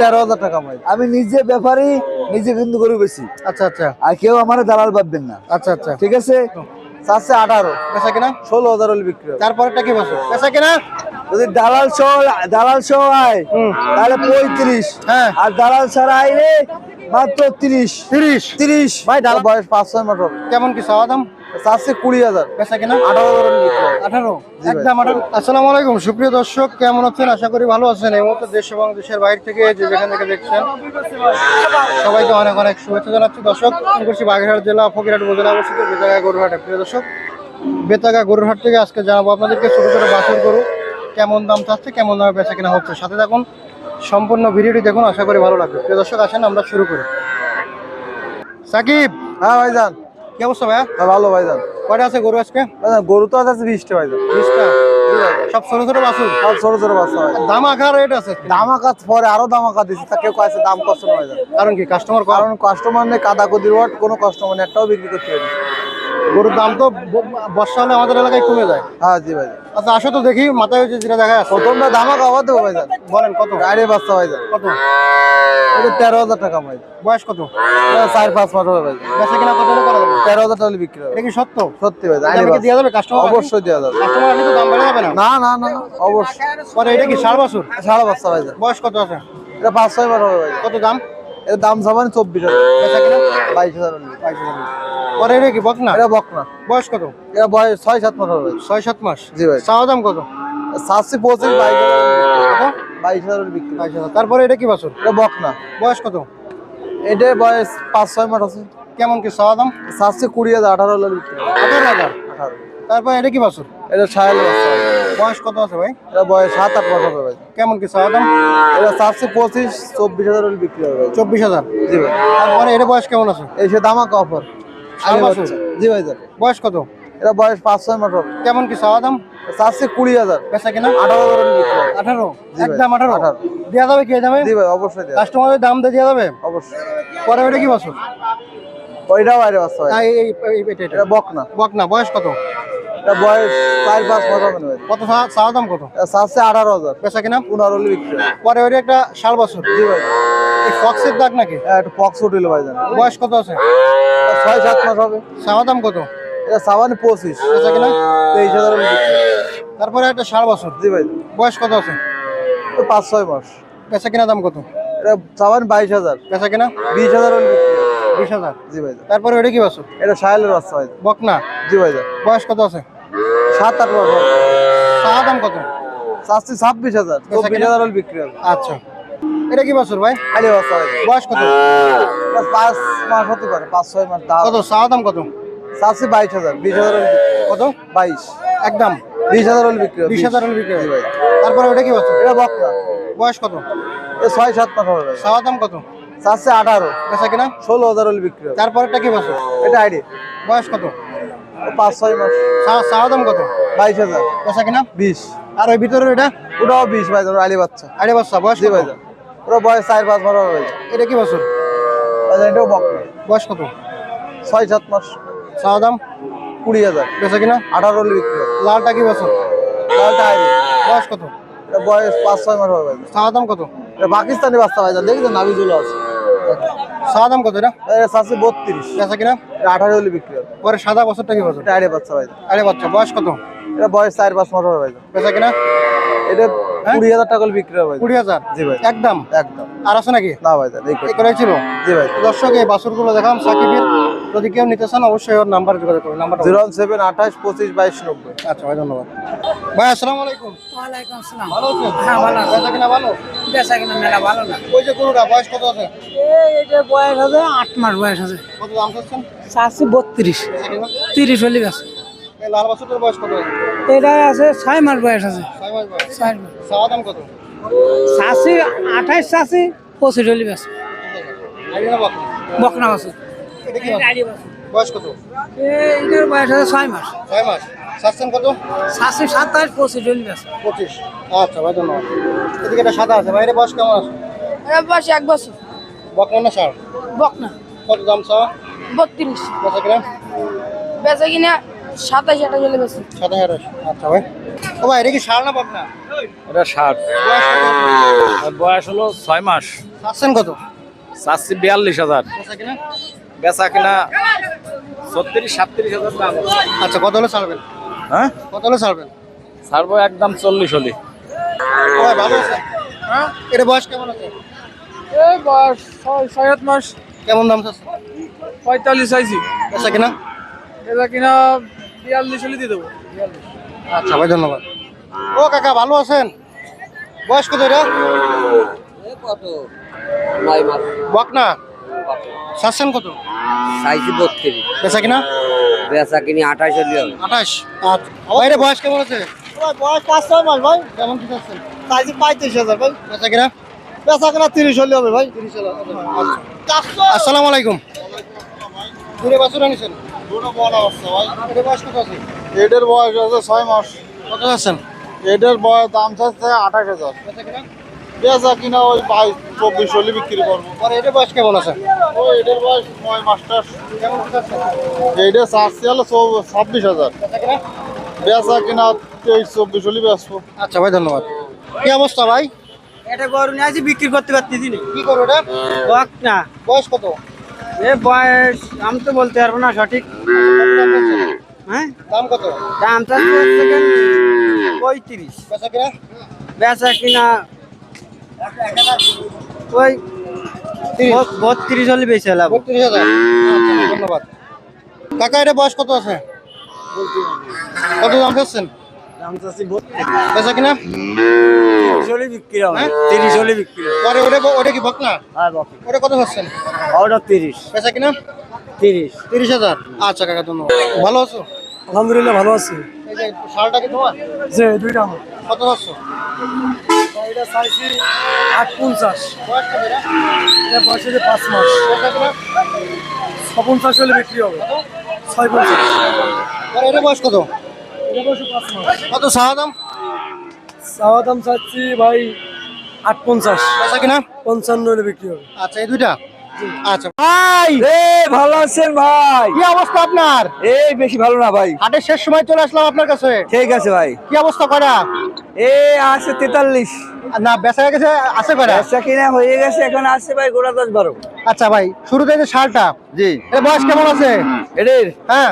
তেরো হাজার টাকা ভাই আমি নিজে ব্যাপারী নিজে কিন্তু গরু বেশি আচ্ছা আচ্ছা। আর কেউ আমার দালাল ভাববেন না। আচ্ছা আচ্ছা। ঠিক আছে? চারশে আঠারো। বেচা কিনা? ষোলো হাজার হলে বিক্রি তারপরেরটা কি বছর? বেচা কিনা? যদি দালাল সহ দালাল সহ আয় তাহলে পঁয়ত্রিশ। হ্যাঁ। আর দালাল ছাড়া আইলে মাত্র তিরিশ। তিরিশ? তিরিশ। ভাই, দালাল- বয়স পাঁচ ছয় মাস কেমন কি দাম? চারশে কুড়ি হাজার। বেচা কিনা? আঠারো একদম আসসালামু আলাইকুম সুপ্রিয় দর্শক কেমন আছেন? আশা করি ভালো আছেন। এই মুহূর্তে দেশ এবং দেশের বাইরে থেকে যে যেখান থেকে দেখছেন সবাইকে অনেক অনেক শুভেচ্ছা জানাচ্ছি। দর্শক আমি করছি বাগেরহাট জেলা ফকিরহাট উপজেলা অবস্থিত বেতাগা গরুরহাটে। প্রিয় দর্শক বেতাগা গরুরহাট থেকে আজকে জানাব আপনাদেরকে ছোটো ছোটো বাছুর গরু কেমন দাম চাচ্ছে কেমন দামে বেচা কেনা হচ্ছে। সাথে থাকুন সম্পূর্ণ ভিডিওটি দেখুন আশা করি ভালো লাগবে। প্রিয় দর্শক আসেন আমরা শুরু করি। সাকিব! হ্যাঁ ভাইজান। কি অবস্থা ভাইয়া? ভালো ভাই কয়টা আছে গরু আজকে? গরু তো আছে বিশটা ভাইজান। বিশটা? সব ছোট ছোট সব ছোট ছোট ভাই দাম রেট আছে। পরে আরও দিচ্ছে তা কেউ কাছে দাম কষ্ট কারণ কি কাস্টমার কারণ কাস্টমার নেই কাদা কদির ওয়াট কোনো কাস্টমার নেই একটাও বিক্রি করতে পারি গরুর দাম তো বর্ষা হলে আমাদের এলাকায় কমে যায়। হ্যাঁ জি ভাইজান। আচ্ছা আসো তো দেখি মাথায় হচ্ছে যেটা দেখা যাচ্ছে। প্রথমটা দামাকা আবার দেবো ভাইজান বলেন কত? গাড়ি বাচ্চা ভাইজান কত? এটা তেরো হাজার টাকা ভাইজান বয়স কত? চার পাঁচ মাস হবে ভাইজান বেচা কিনা কত করা যাবে? তেরো হাজার টাকা বিক্রি হবে। এটা কি সত্য? সত্যি এটা কি দেওয়া যাবে? কাস্টমার অবশ্যই দেওয়া যাবে। কাস্টমার আসলে তো দাম বেড়ে যাবে না? না না না অবশ্যই। পরে এটা কি ষাট বছর সাড়ে বাচ্চা ভাইজান বয়স কত আছে? এটা পাঁচ ছয় মাস হবে ভাইজান কত দাম? এর দাম সাবান চব্বিশ হাজার। বাইশ হাজার। বাইশ হাজার। পরে এটা কি বক না এটা বক না বয়স কত? এটা বয়স ছয় সাত মাস হবে। ছয় সাত মাস? জি ভাই। চাওয়া দাম কত? সাতশি পঁচিশ বাইশ হাজার বাইশ হাজার বিক্রি বাইশ হাজার। তারপরে এটা কি বছর? এটা বক না বয়স কত? এটা বয়স পাঁচ ছয় মাস আছে। কেমন কি চাওয়া দাম? সাতশি কুড়ি হাজার আঠারো হলে বিক্রি। আঠারো হাজার। আঠারো। তারপরে এটা কি বছর? এটা বাচ্চা বয়স কত আছে ভাই? এটা বয়স সাত আট মাস হবে ভাই। কেমন কি চাওয়া দাম? এটা সাতশি পঁচিশ চব্বিশ হাজার বিক্রি হবে ভাই। চব্বিশ হাজার? জি ভাই। তারপরে এটা বয়স কেমন আছে? এই সে দামাকা অফার জি ভাই স্যার বয়স কত? এটা বয়স পাঁচ ছয় মাস হবে। কেমন কি চাওয়া দাম? চারশি কুড়ি হাজার। বেচা কিনা? আঠারো হাজার আঠারো? একদম আঠারো? আঠারো। দেওয়া যাবে কে যাবে জি ভাই অবশ্যই কাস্টমারের দাম দিয়ে দেওয়া যাবে? অবশ্যই। পরে ওটা কি বছর? ওইটাও বাইরে ভাই এই এই- এই- এটা এটা। এটা বক না বক না বয়স কত? এটা বয়স চার পাঁচ মাস হবে কত চাওয়া দাম কত? চারশি আঠারো হাজার। বেচা কিনা? পনেরো হলে বিক্রি পরে ওটা একটা ষাট বছর। জি ভাই। এই ফক্সের দাগ নাকি? এটা একটু পক্স উঠিল ভাই জান। বয়স কত আছে? ছয় সাত মাস হবে। চাওয়া দাম কত? এটা সাবান পঁচিশ। বেচা কিনা? তেইশ হাজার তারপরে একটা ষাট বছর। জি ভাই। বয়স কত আছে? পাঁচ ছয় মাস। বেচা কিনা দাম কত? এটা সাবান বাইশ হাজার। বেচা কিনা? বিশ হাজার হলে বিক্রি বিশ হাজার। জি ভাই তারপরে ওটা কি বছর? এটা সাহেলের বাচ্চা ভাই বক না জি ভাই বয়স কত আছে? সাত আট হবে চাওয়া দাম কত? চারশি ছাব্বিশ হাজার। চব্বিশ হাজার হলে বিক্রি হবে। আচ্ছা। এটা কি বছর ভাই? বাচ্চা ভাই বয়স কত? পাঁচ মাস হতে পারে পাঁচ ছয় মাস দাম। কত? চাওয়া দাম কত? চারশি বাইশ হাজার বিশ হাজার বিক্রি। কত? বাইশ। একদম। বিশ হাজার হলে বিক্রি বিশ হাজার হলে বিক্রি হবে। ভাই তারপরে ওটা কি বছর? এটা বক না বয়স কত? ছয় সাত মাস হবে। চাওয়া দাম কত? চারশি আঠারো। বেচা কিনা? ষোলো হাজার হলে বিক্রি হবে। তারপরেরটা কি বছর? এটা আইডি। বয়স কত? পাঁচ ছয় মাস। চাওয়া দাম কত? বাইশ হাজার। বেচা কিনা? বিশ। আর ওই ভিতরে এটা ওটাও বিশ ভাই ধরো আলি বাচ্চা। আড়ে বাচ্চা বয়স? ভাই ওটা বয়স চার পাঁচ মাস হবে এটা কি বছর? এটাও বক। বয়স কত? ছয় সাত মাস। চাওয়া দাম? কুড়ি হাজার। বেচা কিনা? আঠারো বিক্রি লালটা কি বছর? লালটা বয়স কত? এটা বয়স পাঁচ ছয় মাস হবে। ভাই চাওয়া দাম কত? এটা পাকিস্তানি বাচ্চা ভাই দেখেছেন নাভি আছে। চাওয়া দাম কত এটা? চারশি বত্রিশ। বেচা কিনা? আঠারো হলে বিক্রি হবে। পরে সাদা বছরটা কি বছর? আইডি বাচ্চা ভাই। আরে বাচ্চা বয়স কত? এটা বয়স চার পাঁচ মাস হবে ভাই। বেচা কিনা? এটা কুড়ি হাজার টাকা বিক্রি হবে। কুড়ি হাজার? জি ভাই। একদম? একদম। আর আছে নাকি? না ভাই এই করেছিল করে। জি ভাই। দর্শক এই বাসুরগুলো দেখাম সাকিবের। যদি কেউ নিতে চান অবশ্যই ওর নাম্বার যোগাযোগ করবেন নাম্বার জিরো ওয়ান সেভেন আঠাশ পঁচিশ বাইশ নব্বই। আচ্ছা ভাই ধন্যবাদ। ভাই আসসালামু আলাইকুম। ওয়ালাইকুম আসসালাম। ভালো আছেন? হ্যাঁ, ভালো আছি। বেচা কিনা ভালো? বেচা কিনা মেলা ভালো না। ওই যে গরুটা বয়স কত আছে? এই এটা বয়স আছে আট মাস বয়স আছে। কত দাম চাচ্ছেন? চারশো বত্রিশ। তিরিশ হলি গেছে এই লাল বাছুরটার বয়স কত আছে? এটা আছে ছয় মাস বয়স আছে। ছয় মাস বয়স। ছয় মাস। চাওয়া দাম কত? চাষি আঠাইশ চাষি পঁচিশ হলি গেছে বকনা বাসু এটা কি বয়স কত? বয়স আছে ছয় মাস। ছয় মাস। কত? চাষি সাতাইশ পঁচিশ আচ্ছা ভাই ধন্যবাদ। এদিকে সাদা আছে। বাইরে বয়স কেমন আছে? এটা বয়স এক বছর। সার? বকনা। কত দাম বত্রিশ। বেচা কিনা? বেচা কিনা সাতাশ আঠাশ হলে বেশি সাদা হাজার আচ্ছা ভাই। ও ভাই এটা কি সার না বকনা? এটা বয়স হলো ছয় মাস। কত? চাচ্ছি বিয়াল্লিশ হাজার। বেচা কিনা ছত্রিশ সাতত্রিশ হাজার দাম। আচ্ছা কত হলে ছাড়বেন? হ্যাঁ? কত হলে ছাড়বেন? ছাড়বো একদম চল্লিশ হলি। ভাই ভালো আছে? হ্যাঁ? এটা বয়স কেমন আছে? এই বয়স ছয় সাত মাস। কেমন দাম চাচ্ছে পঁয়তাল্লিশ আইছি বেচা কিনা? এটা কিনা বিয়াল্লিশ হলে দিয়ে দেবো। আচ্ছা ভাই ধন্যবাদ। ও কাকা ভালো আছেন? বয়স কত এটা? বক না চাচ্ছেন কত? সাইজ বত্রিশ। বেচা কিনা? বেচা কিনি আঠাশ হলে হবে। আঠাশ। আচ্ছা ভাইরে বয়স কেমন আছে? বয়স পাঁচ ছয় মাস ভাই। কেমন কি চাচ্ছেন? চাইছি পঁয়ত্রিশ হাজার ভাই। বেচা কিনা? বেচা কেনা তিরিশ হলে হবে ভাই। আসসালামু আলাইকুম। দূরে বাছুর আনিছেন? দুটো বড় অবস্থা ভাই। এটা বয়স কত আছে? এটার বয়স আছে ছয় মাস। কত চাচ্ছেন? এটার বয়স দাম চাচ্ছে আঠাশ হাজার। বেচা কিনা? বেচা কিনা ওই বাইশ চব্বিশ হলে বিক্রি করব। পরে এটা বয়স কেমন আছে? ওই এটার বয়স নয় মাস্টার কেমন এইটা হলো ছাব্বিশ হাজার। বেচা কিনা? তেইশ চব্বিশ হলে বেচবো। আচ্ছা ভাই ধন্যবাদ। কি অবস্থা ভাই? এটা গরু নিয়ে আসি বিক্রি করতে পারতেছি না। কি করব এটা? বক না। বয়স কত? এ বয়স আমি তো বলতে পারব না সঠিক। হ্যাঁ? দাম কত? দাম চাচ্ছি হচ্ছে কেন পঁয়ত্রিশ। বেচা কিনা? বেচা কিনা ওই বত্রিশ হলে বেশি হলাম। বত্রিশ হাজার। আচ্ছা, ধন্যবাদ। কাকা এটা বয়স কত আছে? কত দাম বেচা কিনা? হলে বিক্রি হবে। হ্যাঁ? তিরিশ হলে বিক্রি পরে ওটা ওটা কি বক না হ্যাঁ বক ওটা কত ওটা তিরিশ। বেচা কিনা? তিরিশ। তিরিশ হাজার। আচ্ছা কাকা ধন্যবাদ। ভালো আছো? আলহামদুলিল্লাহ ভালো আছি। শালটা কি তোমার? যে দুইটা কত এটা চাইছি আট পঞ্চাশ এটা? এটা বয়সে পাঁচ মাস। পঞ্চাশ হলে বিক্রি হবে। ছয় পঞ্চাশ এটা বয়স কত? এটা বয়সে পাঁচ মাস। কত সাহা দাম? চাওয়া দাম চাচ্ছি ভাই আট পঞ্চাশ কিনা? পঞ্চান্ন হলে বিক্রি হবে। আচ্ছা এই দুইটা? আচ্ছা। ভাই! ভালো আছেন ভাই? কি অবস্থা আপনার? এই বেশি ভালো না ভাই। হাটের শেষ সময় চলে আসলাম আপনার কাছে। ঠিক আছে ভাই। কি অবস্থা কয়টা এ আছে তেতাল্লিশ। না বেচা গেছে আছে ব্যবসা কিনা হয়ে গেছে এখন আছে ভাই গোড়া দশ বারো। আচ্ছা ভাই শুরুতে যে শালটা জি। এর বয়স কেমন আছে? এদের? হ্যাঁ।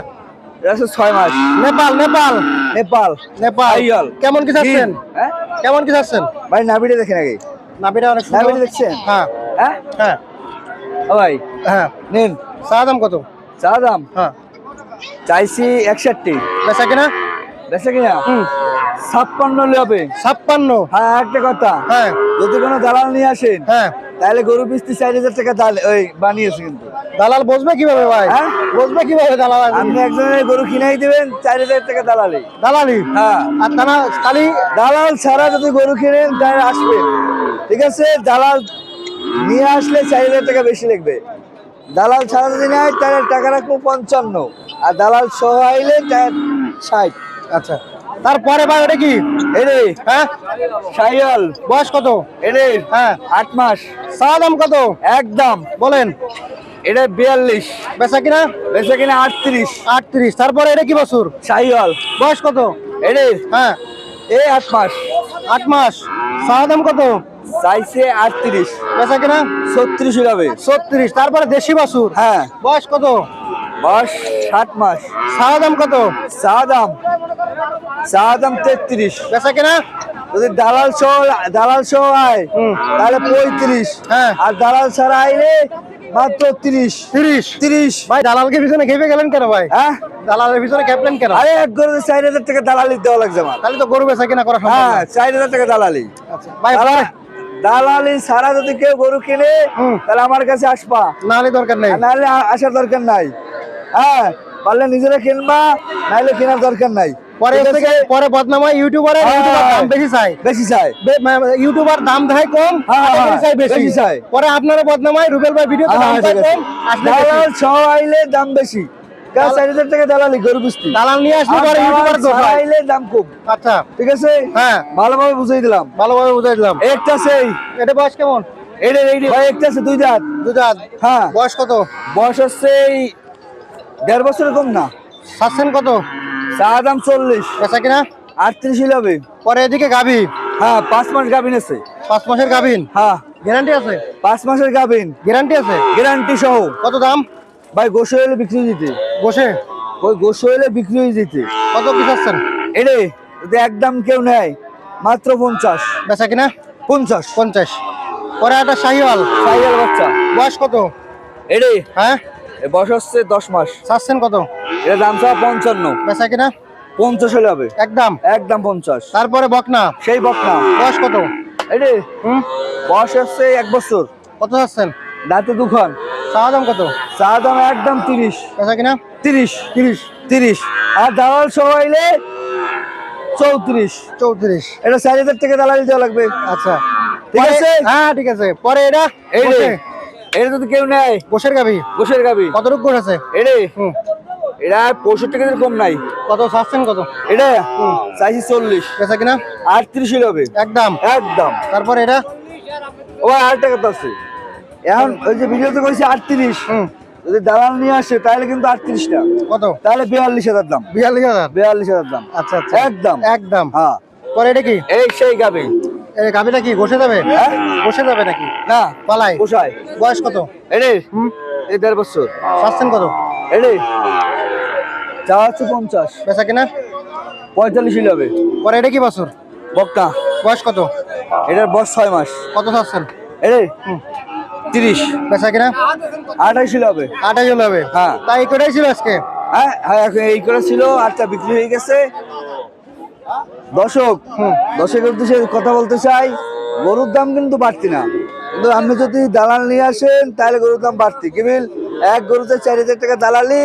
আছে ছয় মাস। নেপাল নেপাল। নেপাল। নেপাল। কেমন কি চাচ্ছেন? হ্যাঁ? কেমন কি চাচ্ছেন? ভাই নাবিটা দেখেন আগে। নাবিটা অনেক সুন্দর। নাবিটা দেখছেন? হ্যাঁ। হ্যাঁ? হ্যাঁ। ও ভাই হ্যাঁ। নিন। চা দাম কত? চা দাম? হ্যাঁ। চাইছি একষট্টি। বেচা কিনা? বেচা কিনা? হুম। ছাপ্পান্ন হবে। ছাপ্পান্ন। হ্যাঁ একটা কথা। হ্যাঁ। যদি কোনো দালাল নিয়ে আসেন হ্যাঁ। তাহলে গরু পিস্তি চার হাজার টাকা দাল ওই বানিয়েছে কিন্তু। দালাল বসবে কীভাবে ভাই? হ্যাঁ? বসবে কীভাবে দালাল? আপনি একজনের গরু কিনাই দিবেন চার হাজার টাকা দালালি। দালালি? হ্যাঁ। আর তারা খালি? দালাল ছাড়া যদি গরু কিনেন তাহলে আসবে। ঠিক আছে? দালাল নিয়ে আসলে চার হাজার টাকা বেশি লাগবে। দালাল ছাড়া যদি নেয় তাহলে টাকা রাখব পঞ্চান্ন। আর দালাল সহ আইলে ষাট। আচ্ছা। তারপরে ভাই ওটা কি? এরে হ্যাঁ? সাইয়াল বয়স কত? এরে হ্যাঁ। আট মাস। চা দাম কত? একদম। বলেন। এটা বিয়াল্লিশ। বেচা কিনা? বেচে কিনা আটত্রিশ। আটত্রিশ। তারপরে এটা কি বছর? সাইয়াল বয়স কত? এরে হ্যাঁ। এই আট মাস। আট মাস। চা দাম কত? চাইছে আটত্রিশ। বেচা কিনা? ছত্রিশ হবে ছত্রিশ। তারপরে দেশি বাছুর? হ্যাঁ। বয়স কত? বয়স ষাট মাস। চা দাম কত? চা দাম। চা দাম তেত্রিশ। বেচা কিনা? যদি দালাল সহ দালাল সহ আয়। তাহলে পঁয়ত্রিশ। হ্যাঁ। আর দালাল ছাড়া আইলে মাত্র তিরিশ। তিরিশ? তিরিশ। ভাই দালালকে পিছনে খেপে গেলেন কেন ভাই? হ্যাঁ? দালালের পিছনে খেপলেন কেন? আরে এক গরুতে চার হাজার টাকা দালালি দেওয়া লাগছে আমার। তাহলে তো গরু বেচা কিনা করা সম্ভব হ্যাঁ চার হাজার টাকা দালালি। আচ্ছা ভাই দালালি যদি কেউ গরু কিনে তাহলে আমার কাছে আসবা। না হলে দরকার নাই। নাহলে আসার দরকার নাই। হ্যাঁ পারলে নিজেরা কিনবা কেনার দরকার নাই। পরে থেকে? পরে বদনাম হয় ইউটিউবারে হ্যাঁ। ইউটিউবার দাম বেশি চাই বেশি চাই ইউটিউবার দাম দেয় কম হ্যাঁ, হ্যাঁ, চাই বেশি। চাই। পরে আপনারা রুবেল ভাই দাম। কম দালাল সহ আইলে দাম বেশি। গাছ চার হাজার টাকা দালালি গরু বুঝতি দালাল নিয়ে আসলে পরে ইউটিউবার তো আইলে দাম কম। আচ্ছা। ঠিক আছে? হ্যাঁ। ভালোভাবে বুঝাই দিলাম। ভালোভাবে বুঝাই দিলাম। একটা সেই। এটা বয়স কেমন? এটা এইটা ভাই একটা আছে দুই দাঁত। দুটা হ্যাঁ। বয়স কত? বয়স হচ্ছে এই দেড় বছরের কম না। চাচ্ছেন কত? চা দাম চল্লিশ। বেচা কিনা? আটত্রিশ হবে পরে এদিকে গাবি হ্যাঁ পাঁচ মাস গাভিন আছে পাঁচ মাসের গাভিন? হ্যাঁ। গ্যারান্টি আছে? পাঁচ মাসের গাভিন। গ্যারান্টি আছে? গ্যারান্টি সহ। কত দাম? ভাই গোসো হলে বিক্রি যেতে। বসে ওই গোসো হলে বিক্রি হয়ে যেতে। কত পিস আসছেন? এরে যদি একদম কেউ নেয়। মাত্র পঞ্চাশ। বেচা কিনা? পঞ্চাশ। পঞ্চাশ। পরে একটা শাহিওয়াল। সাইয়াল বাচ্চা। বয়স কত? এরে। হ্যাঁ? বয়স হচ্ছে দশ মাস। চাচ্ছেন কত? এটা দাম চাওয়া পঞ্চান্ন। বেচা কিনা? পঞ্চাশ হলে হবে। একদম একদম পঞ্চাশ। তারপরে বকনা? সেই বকনা। বয়স কত? হুম? বয়স হচ্ছে এক বছর। কত চাচ্ছেন? দাঁতে দুখান চাওয়া দাম কত? চা দাম একদম তিরিশ। বেচা কিনা? তিরিশ। তিরিশ। তিরিশ। আর দালাল সহ হইলে চৌত্রিশ। চৌত্রিশ। এটা চার হাজার টাকা দালালি দেওয়া লাগবে। আচ্ছা। ঠিক আছে? হ্যাঁ ঠিক আছে। পরে এটা এই। এটা যদি কেউ নেয় গোসের গাভি। গোসের গাবি কতটুক গোস আছে? এরে হুম। এটা পঁয়ষট্টি কেজির কম নাই। কত? চাচ্ছেন কত? এটা? চাইছি চল্লিশ। বেচা কিনা? আটত্রিশ হবে। একদম। একদম। তারপরে এটা? ও আর টাকা তো আছে। এখন ওই যে ভিডিওতে কইছি আটত্রিশ যদি দালাল নিয়ে আসে তাহলে কিন্তু আটত্রিশটা কত? তাহলে বিয়াল্লিশ হাজার দাম। বিয়াল্লিশ হাজার? বিয়াল্লিশ হাজার দাম। আচ্ছা আচ্ছা। একদম। একদম। হ্যাঁ। পরে এটা কি? এই সেই গাবি এই গাভিটা কি বসে যাবে হ্যাঁ? বসে যাবে নাকি? না পালাই পোষায় বয়স কত? হুম? এই দেড় বছর। চাচ্ছেন কত? এরে চা হচ্ছে পঞ্চাশ। বেচা কিনা? পঁয়তাল্লিশ হবে। পরে এটা কি বছর? বক্তা বয়স কত? এটার বয়স ছয় মাস। কত এরে হুম। তিরিশ। বেচা কিনা? আঠাইশ হলে হবে। হলে হবে। হ্যাঁ। তাই কটাই ছিল আজকে? হ্যাঁ হ্যাঁ এই করে ছিল আটটা বিক্রি হয়ে গেছে। দর্শক দর্শকের উদ্দেশ্যে কথা বলতে চাই গরুর দাম কিন্তু বাড়তি না। কিন্তু আপনি যদি দালাল নিয়ে আসেন তাহলে গরুর দাম বাড়তি। কেবিল এক গরুতে চার হাজার টাকা দালালি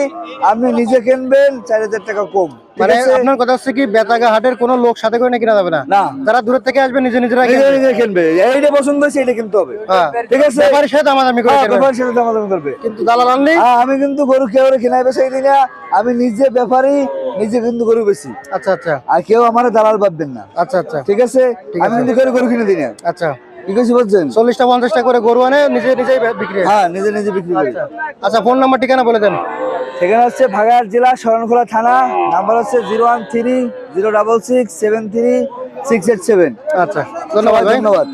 আপনি নিজে কিনবেন চার হাজার টাকা কম। মানে আপনার কথা হচ্ছে কি বেতাগা হাটের কোনো লোক সাথে করে কিনা যাবে না? না। যারা দূরের থেকে আসবে নিজে নিজেরা নিজে কিনবে। এইটা পছন্দ হয়েছে এটা কিনতে হবে। হ্যাঁ। ঠিক আছে? ব্যাপারীর সাথে দামাদামি হ্যাঁ, সাথে দামাদামি করবে। কিন্তু দালাল আনলি আমি কিন্তু গরু কেউ কিনাই বেছে দিই না। আমি নিজে ব্যাপারী নিজে কিন্তু গরু বেশি আচ্ছা আচ্ছা। আর কেউ আমার দালাল ভাববেন না। আচ্ছা আচ্ছা। ঠিক আছে? আমি। কিন্তু করে গরু কিনে দিই না। আচ্ছা। ঠিক আছে বলছেন চল্লিশটা পঞ্চাশটা করে গরু আনে নিজে নিজেই বিক্রি হ্যাঁ। নিজে নিজে বিক্রি করি। আচ্ছা। ফোন নাম্বার ঠিকানা বলে দেন। সেখানে হচ্ছে ভাগাড় জেলা শরণখোলা থানা। নাম্বার হচ্ছে zero one three zero double six seven three six eight seven. আচ্ছা। ধন্যবাদ ধন্যবাদ।